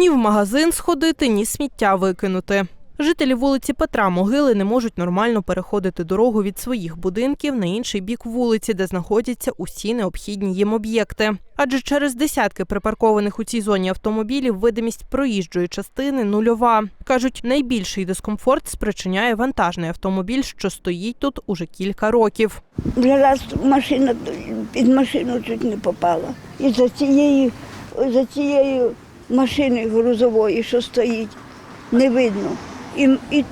Ні в магазин сходити, ні сміття викинути. Жителі вулиці Петра Могили не можуть нормально переходити дорогу від своїх будинків на інший бік вулиці, де знаходяться усі необхідні їм об'єкти. Адже через десятки припаркованих у цій зоні автомобілів видимість проїжджої частини нульова. кажуть, найбільший дискомфорт спричиняє вантажний автомобіль, що стоїть тут уже кілька років. Вже раз машина під машину чуть не попала. І за цією, за цією машини грузової, що стоїть, не видно. І, і,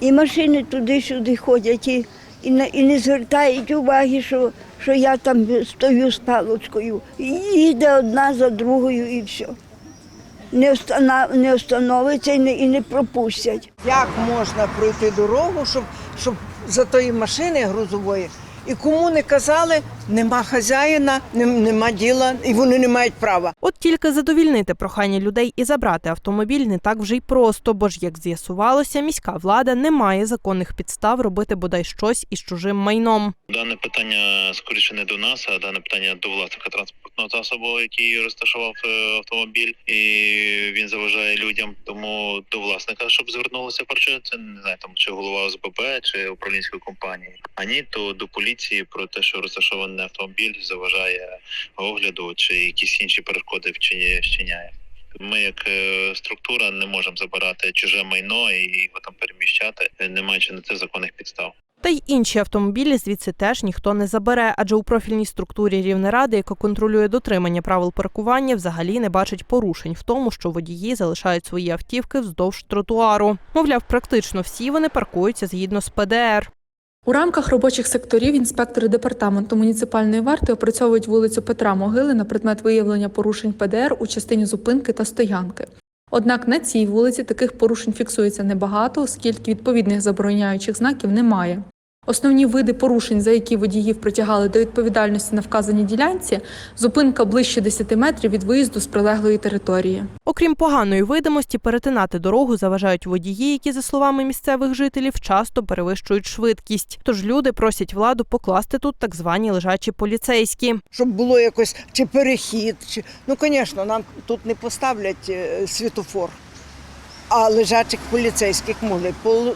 і машини туди-сюди ходять і, і, не, і не звертають уваги, що, що я там стою з палочкою. І їде одна за другою і все. Не, встана, не встановиться і не, і не пропустять. Як можна пройти дорогу, щоб, щоб за тої машини грузової, і кому не казали, нема хазяїна, нема діла, і вони не мають права. От тільки задовільнити прохання людей і забрати автомобіль не так вже й просто, бо ж, як з'ясувалося, міська влада не має законних підстав робити бодай щось із чужим майном. Дане питання скоріше не до нас, а дане питання до власника транспортного засобу, який розташував е, автомобіль, і він заважає людям. Тому до власника, щоб звернулося перше, це не знаю, там чи голова ОСББ, чи управлінської компанії. А ні, то до поліції про те, що розташований автомобіль заважає огляду, чи якісь інші перешкоди вчиняє. Ми, як е, структура, не можемо забирати чуже майно і його там переміщати, е, не маючи на це законних підстав. Та й інші автомобілі звідси теж ніхто не забере, адже у профільній структурі Рівнеради, яка контролює дотримання правил паркування, взагалі не бачить порушень в тому, що водії залишають свої автівки вздовж тротуару. Мовляв, практично всі вони паркуються згідно з ПДР. У рамках робочих секторів інспектори департаменту муніципальної варти опрацьовують вулицю Петра Могили на предмет виявлення порушень ПДР у частині зупинки та стоянки. Однак на цій вулиці таких порушень фіксується небагато, оскільки відповідних забороняючих знаків немає. Основні види порушень, за які водіїв притягали до відповідальності на вказаній ділянці, зупинка ближче 10 метрів від виїзду з прилеглої території. Окрім поганої видимості, перетинати дорогу заважають водії, які, за словами місцевих жителів, часто перевищують швидкість. Тож люди просять владу покласти тут так звані лежачі поліцейські. Щоб було якось чи перехід, чи ну, звісно, нам тут не поставлять е, світофор, а лежачих поліцейських могли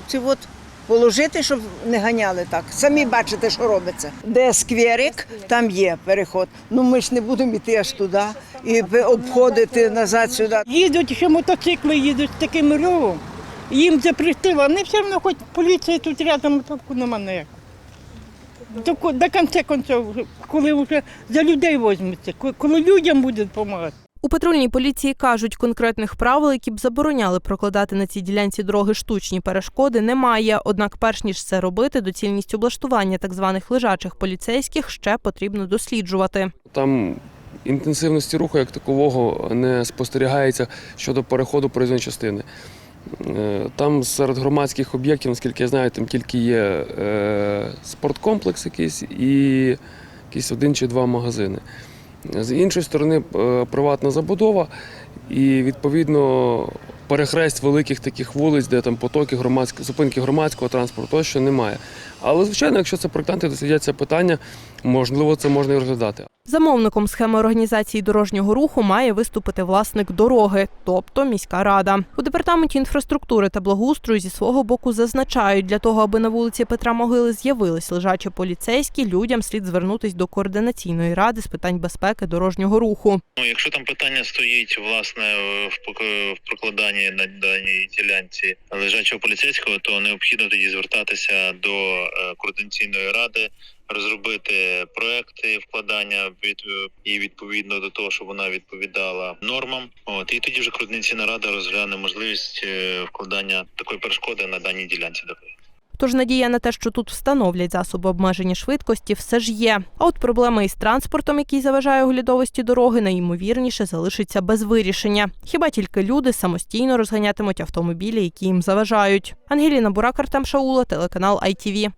ці от положити, щоб не ганяли так. Самі бачите, що робиться. Де скверик, там є переход. Ну ми ж не будемо йти аж туди і обходити назад сюди. Їдуть ще мотоцикли, їдуть таким ревом. Їм запретили, вони все одно хоч поліція тут рядом так нема ніякого. До, до кінця кінців, коли вже за людей візьмуться, ко- коли людям будуть допомагати. У патрульній поліції кажуть, конкретних правил, які б забороняли прокладати на цій ділянці дороги штучні перешкоди, немає. Однак, перш ніж це робити, доцільність облаштування так званих лежачих поліцейських ще потрібно досліджувати. Там інтенсивності руху як такового не спостерігається щодо переходу проїзної частини. Е, Там серед громадських об'єктів, наскільки я знаю, там тільки є е, спорткомплекс якийсь і якісь один чи два магазини. З іншої сторони, е, приватна забудова і відповідно перехресть великих таких вулиць, де там потоки громадського зупинки громадського транспорту, тощо немає. Але звичайно, якщо це проєктанти дослідять це питання, можливо, це можна і розглядати. Замовником схеми організації дорожнього руху має виступити власник дороги, тобто міська рада. У департаменті інфраструктури та благоустрою зі свого боку зазначають, для того, аби на вулиці Петра Могили з'явились лежачі поліцейські, людям слід звернутись до координаційної ради з питань безпеки дорожнього руху. Ну, якщо там питання стоїть власне в пок- в прокладанні на даній ділянці лежачого поліцейського, то необхідно тоді звертатися до координаційної ради, розробити проекти вкладання від і відповідно до того, щоб вона відповідала нормам. От і тоді вже координаційна рада розгляне можливість е, вкладання такої перешкоди на даній ділянці дороги. Тож надія на те, що тут встановлять засоби обмеження швидкості, все ж є. А от проблема із транспортом, який заважає оглядовості дороги, найімовірніше залишиться без вирішення. Хіба тільки люди самостійно розганятимуть автомобілі, які їм заважають. Ангеліна Бурак, Артем Шаула, телеканал ITV.